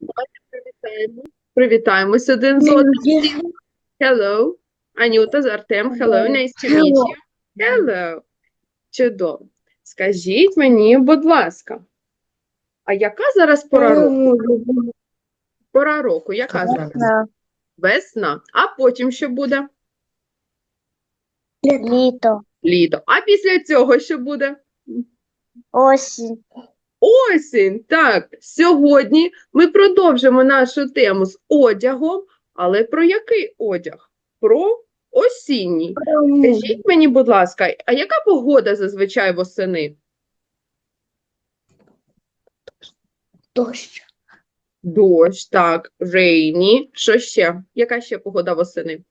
Давайте привітаємо. Привітаємось один з одним. Hello. Анюта з Артем. Hello, nice to meet you. Hello. Чудово. Скажіть мені, будь ласка, а яка зараз пора року? Пора року, яка зараз? Весна. А потім що буде? Літо, Літо. А після цього що буде? осінь, Осінь. Так, сьогодні ми продовжимо нашу тему з одягом, але про який одяг? Про осінній. Скажіть мені, будь ласка, а яка погода зазвичай восени? дощ, Дощ, так, rainy. Що ще? Яка ще погода восени?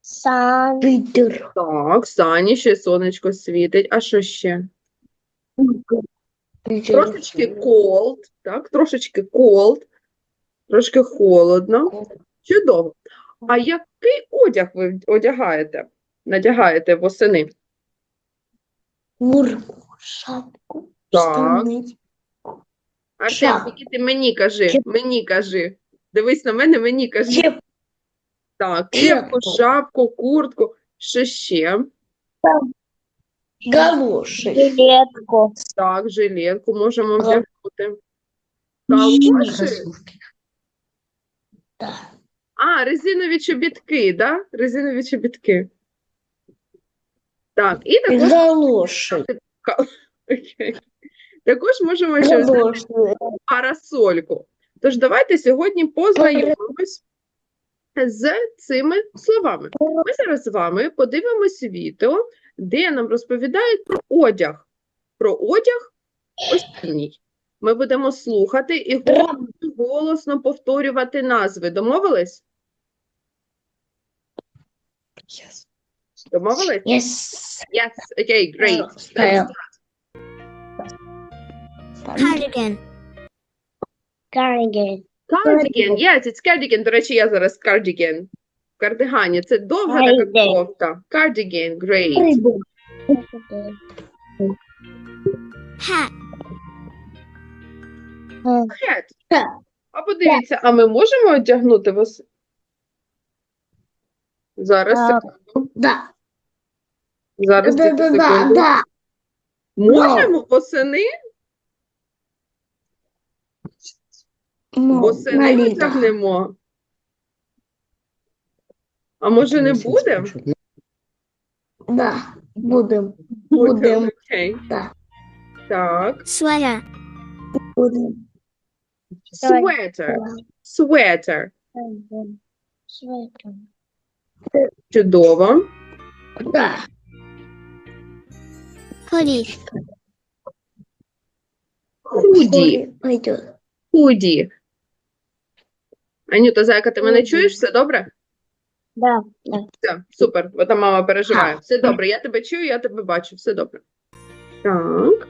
сан, Так, сані, ще сонечко світить. А що ще? Трошечки cold, так, трошечки cold, трошки холодно. Чудово. А який одяг ви одягаєте? Надягаєте восени? куртку, шапку, Так. штани, Артем, Шапку. тільки ти мені кажи, Кеп- мені кажи. Дивись на мене, мені кажи. кеп- Так, Кепку. кепку, шапку, куртку. Що ще? Галоші, жилетку, Так, жилетку можемо вдягнути. Калоші? Да. А, резинові чобітки, да? Резинові чобітки. Так, і також, галоші, окей. також можемо ще взяти парасольку. Тож давайте сьогодні познайомимось з цими словами. Ми зараз з вами подивимося відео, де нам розповідають про одяг. Про одяг осінній. Ми будемо слухати і голосно, голосно повторювати назви. Домовились? Домовились? Yes. Yes. Okay, great. Let's. Cardigan. Cardigan. Cardigan. Yes, it's cardigan. До речі, я зараз cardigan. Кардигані. Це довга така кофта. Cardigan, great. Hat. Hat. А подивіться, а ми можемо одягнути вас? Зараз, секунду. Да. Зараз, тільки секунду. Можемо восени? Восени одягнемо? А може не будемо? Да, будем, Будем. Окей. Да. Так. Sweater. будем. Sweater. Sweater. Чудово. Да. Hoodie. Худі. Худі. Анюта, зайка, ти мене чуєш? Все добре? Да, да. Все, супер, бо там мама переживає. Все добре, я тебе чую, я тебе бачу, все добре. Так.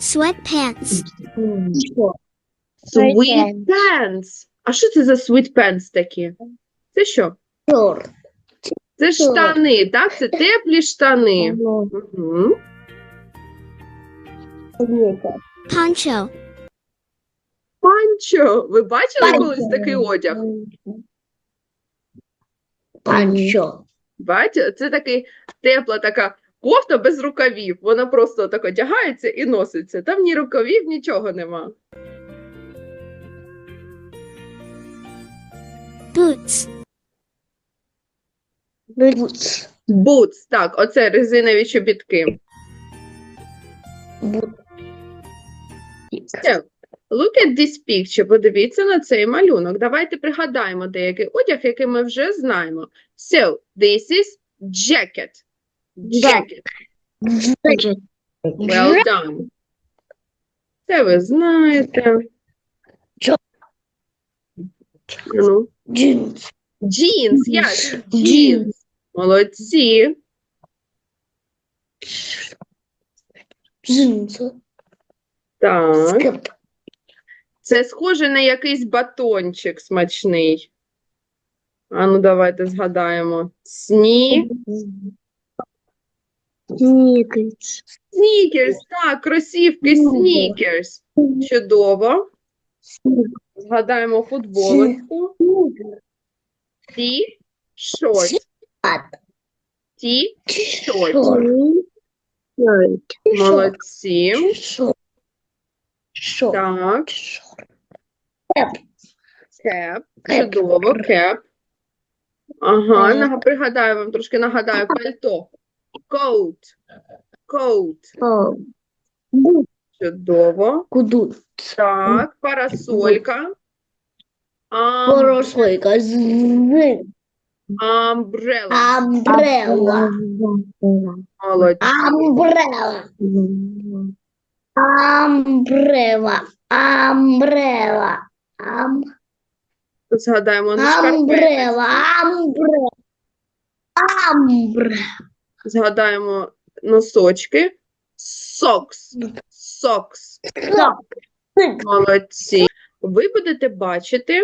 Sweatpants. Sweet pants. А що це за sweet pants такі? Це що? Це штани, так? Це теплі штани. Угу. Poncho. Панчо. Ви бачили колись такий одяг? Панчо. Бачите? Це такий тепла така кофта без рукавів. Вона просто так одягається і носиться. Там ні рукавів, нічого нема. Boots. Boots. Boots, так, оце резинові чобітки. Boots. So, look at this picture. Подивіться на цей малюнок. Давайте пригадаємо деякий одяг, який ми вже знаємо. So, this is jacket. Jacket. Well done. Це ви знаєте. Ну. Jeans, yes, jeans. Jeans. Молодці. Джинсы. Так. Це схоже на якийсь батончик смачний. А ну давайте згадаємо. Сні. Снігець. Снікерс, так, кросівки, снікерс. Чудово. Згадаємо футболочку. Ті шорт. Ті шорт. Молодці. Шорт. Так, Кеп. Чудово, кеп. Ага, нага- пригадаю вам, трошки нагадаю, пальто. Коут. Коут. Чудово. Гудут. Так, парасолька. З. Амбрела. Амбрела. Молодці. Амбрела. Амбрела. Амбрела. Ам. Згадаємо на. Амбрела. Амбрела. Амбрела. Згадаємо носочки. Сокс. Сокс. Молодці. Ви будете бачити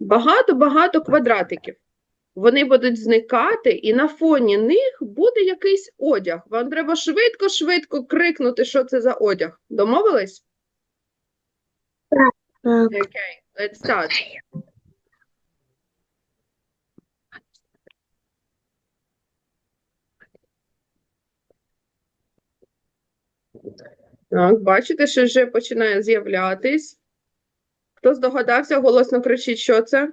багато-багато квадратиків. Вони будуть зникати, і на фоні них буде якийсь одяг. Вам треба швидко-швидко крикнути, що це за одяг. Домовились? Окей, let's start. Так, бачите, що вже починає з'являтись. Хто здогадався, голосно кричіть, що це?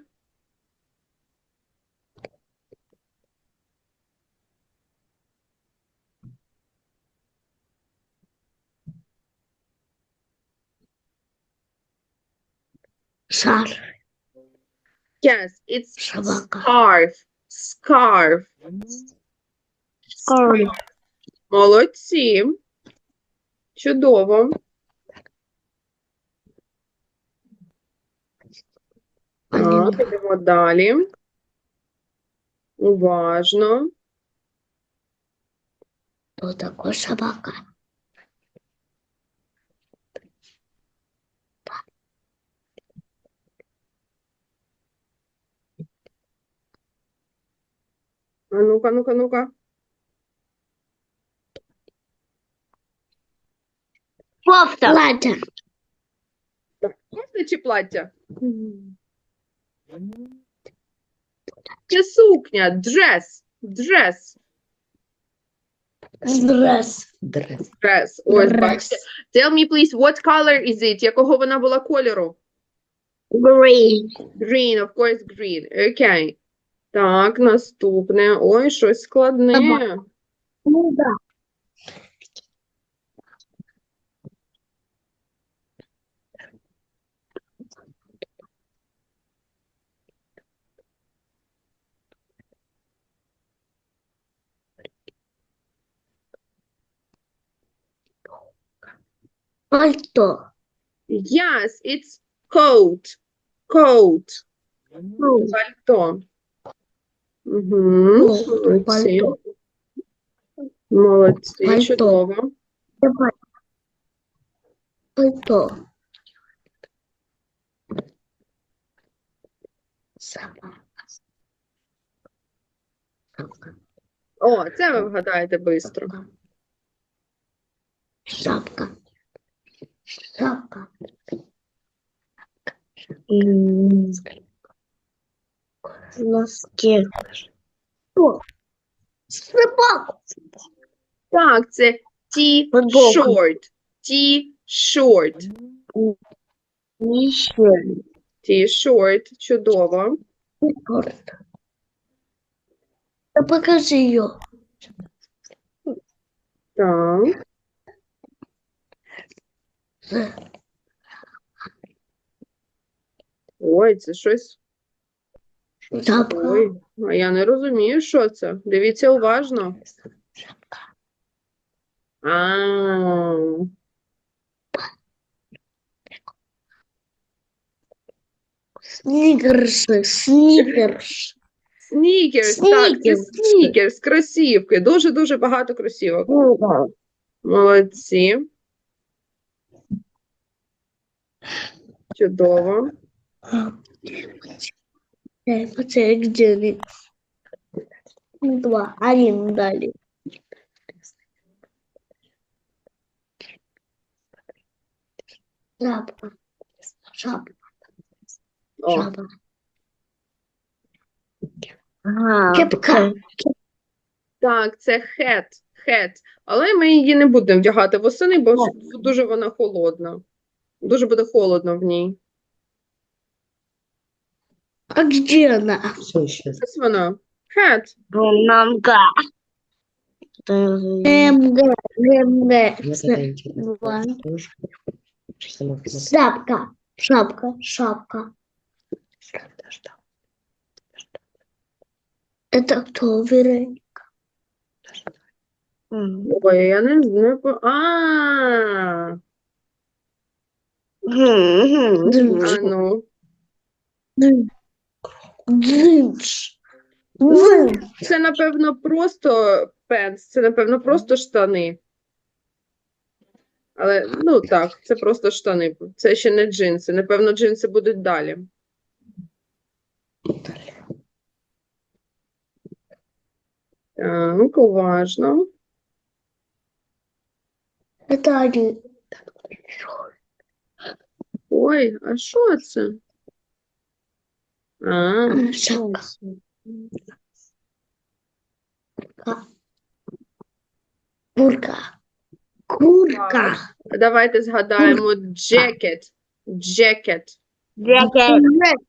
Шар. Yes, it's Собака. scarf. Scarf. Скоро. Молодці. Чудово. Так, ідемо далі. Уважно. Кто такой собака? А ну-ка, ну-ка, ну-ка. Кофта. Платье. Так, кофта чи плаття? Це сукня, дрес, дрес, Дресс. Дресс. дрес. Бачите. Tell me, please, what color is it? Якого вона була кольору? Green. Green, of course, green. Окей. Так, наступне. Ой, щось складне. Ну да. Пальто. Yes, it's coat. Coat. Пальто. Угу. Молодці. Молодці, Пальто. чудово. Пальто. О, це ви вгадаєте швидко. Шапка. Шапка. Носки. О, собаку. Так, це Футболка. T-shirt. T-shirt. T-shirt. Чудово. Да покажи ее. Так. Ой, це щось. Шапка. Ой, а я не розумію, що це. Дивіться уважно. А, Сникерс. Сникерс. снікерс, так, це Снікерс. снікерс, кросівки. Дуже-дуже багато кросівок. Молодці. Чудово. Е, Оце где? Ну, два. Один ну, далі. Жаба. Жаба. Жаба. Кепка. Так, це хет, хет. Але ми її не будемо вдягати восени, бо дуже вона холодна. Дуже буде холодно в ній. А где она? Все еще. Ось вона. Hat. МГ. МГ. Вот это интересно. Два. Тоже. Сама посмотри. Шапка. Шапка. Шапка. Когда ждал, Это кто, Вероника? ждал. Ой, я не знаю. по- А, а Джинс. ну. Джинс. Джинс. Це, напевно, просто пенс, це, напевно, просто штани. Але, ну так, це просто штани. Це ще не джинси. Напевно, джинси будуть далі. Так, уважно. Ой, а що це? А, Курка. Курка. давайте згадаємо джекет. Джекет. Джекет.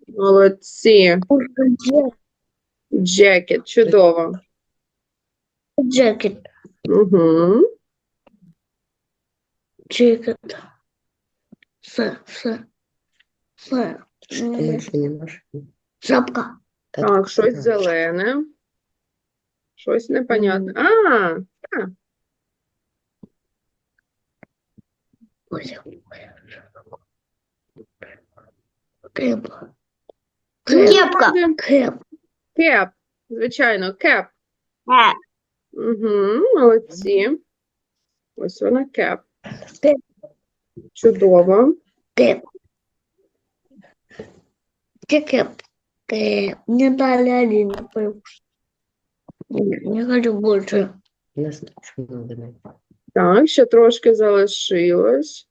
Молодці. Курка. Джекет. Чудово. Джекет. Угу. Джекет. С. С. С. Что не? Шапка. Так, щось зелене. Щось непонятне. А. Кеп. Кепка. Кеп. кеп. Звичайно, кеп. Угу, молодці. Ось вона кеп. Кеп. Чудово. Кеп. Кеп. Кеп. Мне дали один. Не хочу больше. Нас много найти. Так, ще трошки залишилось.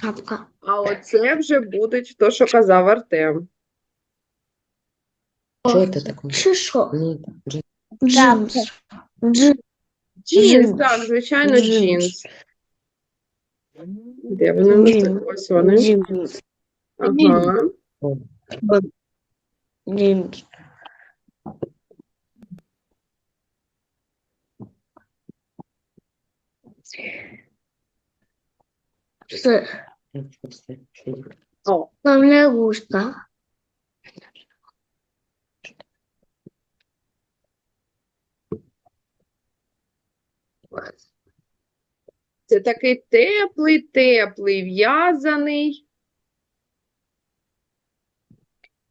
Шапка. А оце вже буде то, що казав Артем. Что это такое? Шишо. Ну, Джинс. Джинс. Джинс, Джинс. так, звичайно, Джинс. джинс. Де вони? Ось вони. Джинс. Ага. Джинс. С. О, Там лягушка. це такий теплий, теплий, в'язаний.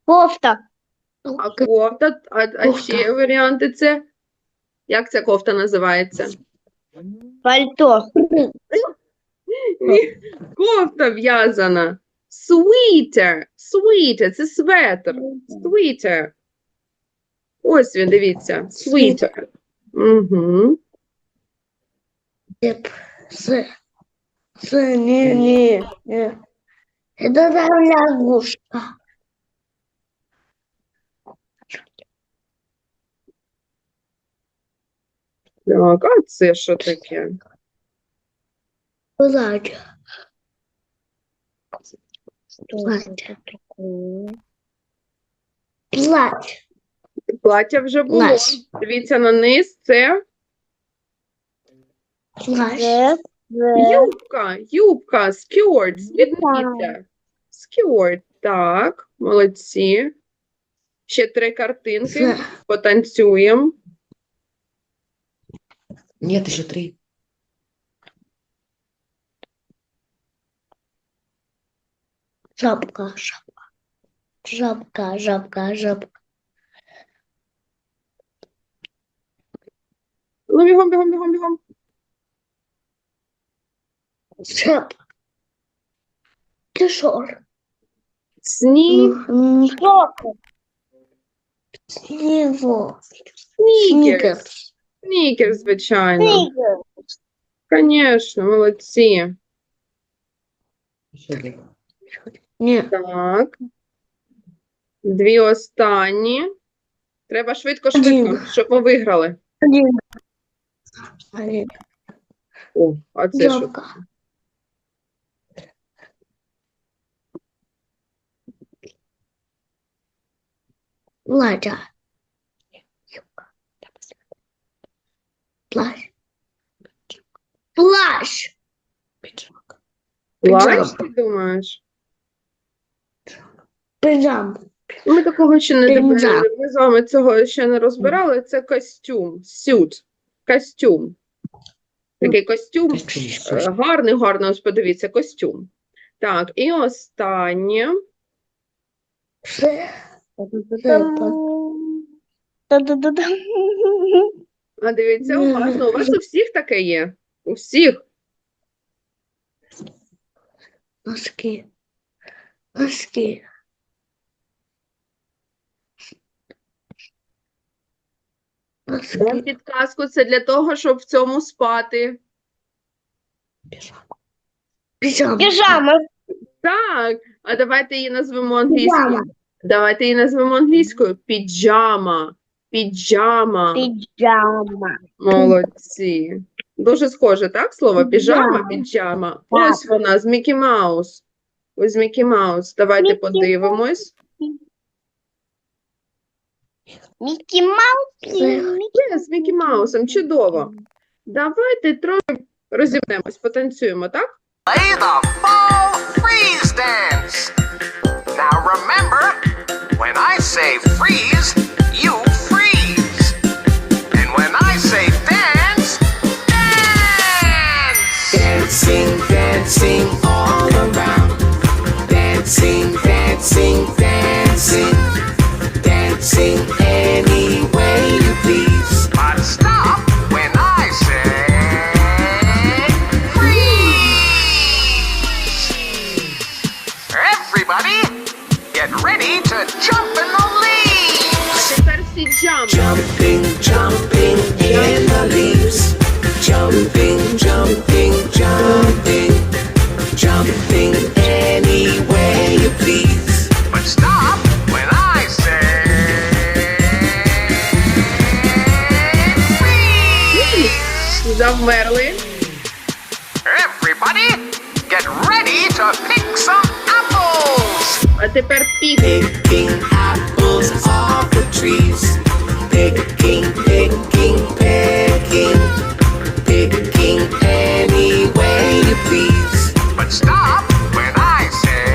Кофта. А кофта, а, а ще варіанти це. Як ця кофта називається? Пальто. Ні, Кофта в'язана. Sweater. Sweater. Це светр. Sweater. Ось він, дивіться. Sweater. Угу. Деп. С. С. Не, не, не. Это там лягушка. Так, а це що таке? Платье. Платье. Платье. Плаття вже було. Плащ. Дивіться на низ. Це Платье. юбка. Юбка. Скіорт. Спідниця. Скіорт. Так, молодці. Ще три картинки. Потанцюємо. Нет, еще три. Жабка. Жабка. Жабка. Жабка. Жабка. Ну, бігом, бігом, бігом, бігом. Жабка. Кишор. Сніг. Снево. Снікерс. Снікерс, звичайно. Звісно, молодці. Ще. Ні. Так. Дві останні. Треба швидко-швидко, щоб ми виграли. Один. Один. О, а це що? Жабка. Ладя. Плащ. Плащ. Піджак. Плащ, ти думаєш? Пижам. Ми такого ще не дивилися. Ми з вами цього ще не розбирали. Це костюм, сют, костюм. Такий костюм. Костюм, е. Гарний, гарний, ось подивіться, костюм. Так, і останнє. Та-да-да-да. А дивіться, уважно, у вас у всіх таке є. У всіх. Носки. Носки. Дам Носки. підказку, це для того, щоб в цьому спати. Піджак. Пижама. Піжама. Так, а давайте її назвемо англійською. Давайте її назвемо англійською. Піджама. Піджама. Піжама. Молодці. Дуже схоже, так? Слово піжама, Піджама. піджама. Так. Ось вона з Мікі Маус. Ось Мікі Маус. Давайте Мікі подивимось. Мікі Маус. Є, з Мікі Маусом. Чудово. Давайте трохи розімнемось, потанцюємо, так? Play the fall freeze dance. Now remember, when I say freeze. freeze. Завмерли. Everybody, get ready to pick some apples. А тепер пік. Picking apples off the trees. Picking, picking, picking. Picking any way you please. But stop when I say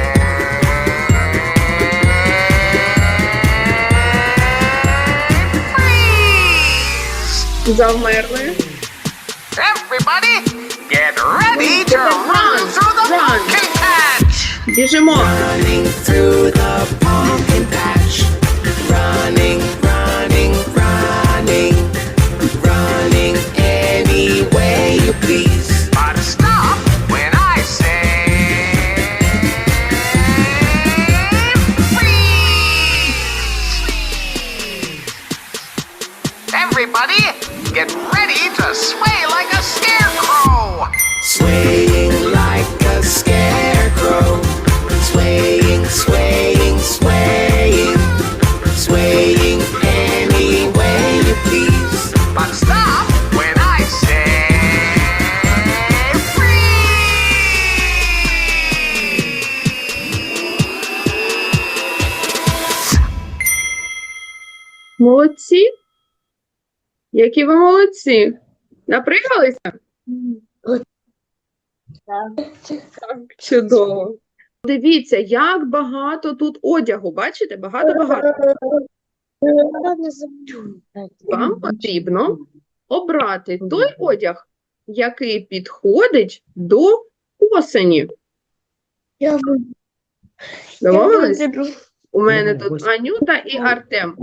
freeze. Завмерли. Everybody, get ready to Run, run through the run. pumpkin patch. Біжимо. Running through the Які ви молодці. Напригалися? Так, чудово. Дивіться, як багато тут одягу. Бачите? Багато-багато. Вам потрібно обрати той одяг, який підходить до осені. Я Домовились? У мене Ну, тут. Анюта і Артем.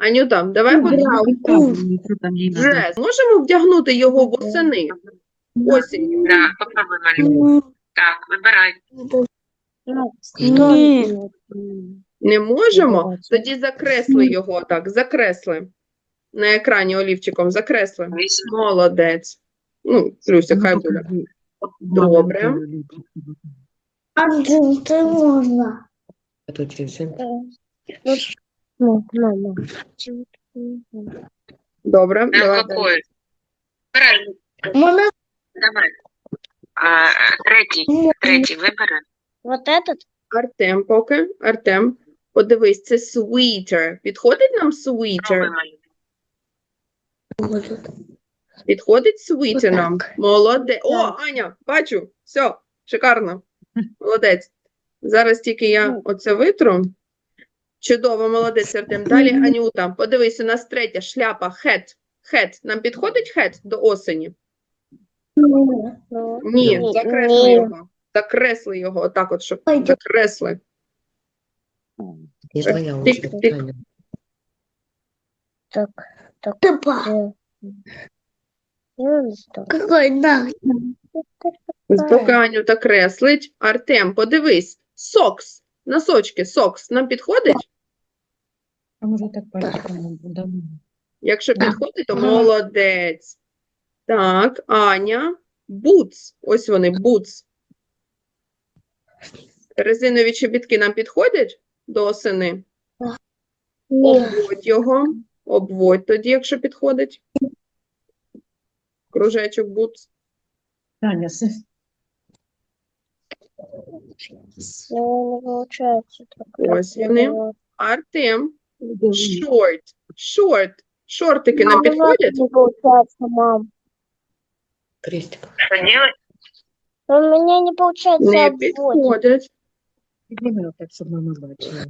Анюта, давай подивимось. Вже зможемо вдягнути його восени? Осінню. Так, попробуй. Так, вибирай. Ні. Не можемо? Тоді закресли його так, закресли. На екрані олівчиком закресли. Молодець. Ну, Люся, хай буде. Добре. Один ты можно. А тут. Ну, ну, ну. Добре, На давай. далі. какой? Вибирай, Можно давай. А, третій, третій вибери. Вот этот? Артем поки. Артем, подивись, це sweeter. Підходить нам sweeter? Підходить sweeter нам? Молодець. О, Так. Аня, бачу. Все, шикарно. Молодець. Зараз тільки я оце витру. Чудово, молодець, Артем. Далі Анюта. Подивись, у нас третя шляпа. Hat. Hat. Нам підходить hat до осені? Ну, Ні, Ні, закресли його. Закресли його, отак от, щоб закресли. Тик-тик. Так, так. Ну. Какой нахер? Поки Анюта креслить. Артем, подивись. Сокс. Носочки, сокс. Нам підходить? А може так пальчиком дамо? Якщо Да. підходить, то молодець. Так, Аня. Бутс. Ось вони, бутс. Резинові чобітки нам підходять до осени? Обводь його. Обводь тоді, якщо підходить. Кружечок бутс. Таня, Ну, так. Вони. Артем. Шорт. Шорт. Шортики нам Мам, підходять? Мам. крестик. Делать? У меня не получается Не обводить. підходять. Підніми отак, щоб мама бачила.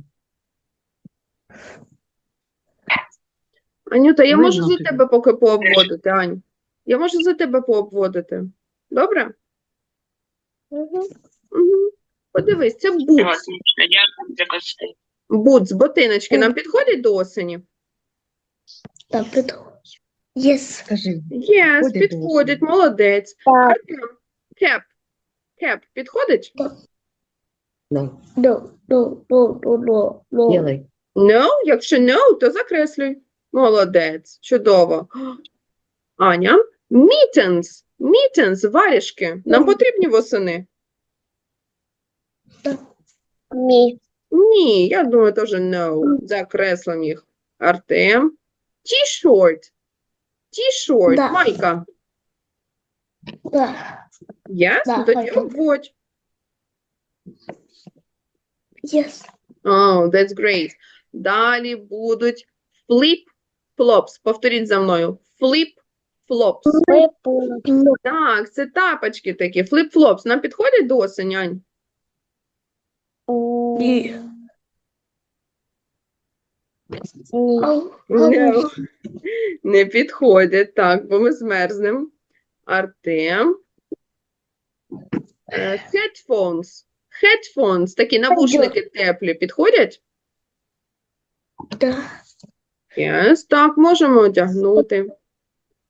Анюта, я можу за тебе поки пообводити, Ань. Я можу за тебе пообводити. Добре? Мгм. Угу. Подивись, це бутс. Бутс, ботиночки нам підходять до осені? Да, подходит. Yes. Скажи, Єс, Підходять до молодець. Артем, кеп. Кеп підходить? ну, No, no, no, no, no, no. делай. No? Якщо no, то закреслюй. Молодець, чудово. Аня, mittens. Mittens, варежки. Нам потрібні восени? Ми. Ні, я думаю, теж no. Закреслим їх. Артем. T-shirt. T-shirt, Да. майка. Да. Yes? Да, Тоді обводь. Yes. Oh, that's great. Далі будуть flip-flops. Повторіть за мною. Flip-flops. Випу. Так, це тапочки такі. Flip-flops. Нам підходять до осені, Ань? Не. Ні. Ау, No. Не підходять. Так, бо ми змерзнемо. Артем. Е, Headphones. Headphones. Такі навушники теплі. Підходять? Да. Yes. Так, можемо одягнути.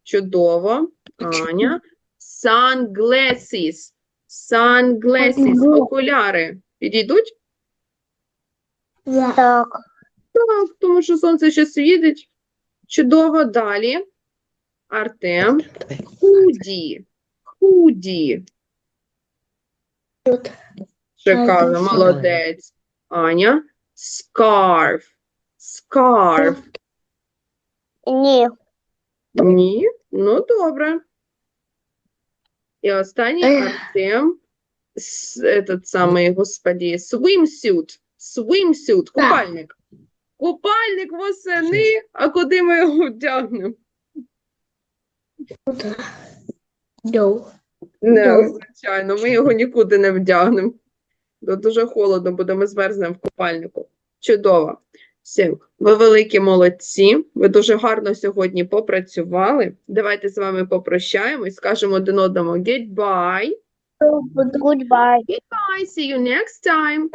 Чудово. Аня. Sunglasses. Sunglasses. Ого. Окуляри. Підійдуть? Так. Так, тому що сонце ще світить. Чудово. Далі. Артем. Худі. Худі. Шикарно, молодець. Аня. Скарф. Скарф. Ні. Ні? Ну, добре. І останній Артем. Этот самий, господі, swimsuit. Swimsuit. Купальник. Купальник восени, а куди ми його вдягнемо? No. Не, Ну. звичайно, ми його нікуди не вдягнемо. Бо Дуже холодно буде, ми змерзнемо в купальнику. Чудово. Все, ви великі молодці. Ви дуже гарно сьогодні попрацювали. Давайте з вами попрощаємось, скажемо один одному goodbye. Goodbye. Bye, see you next time.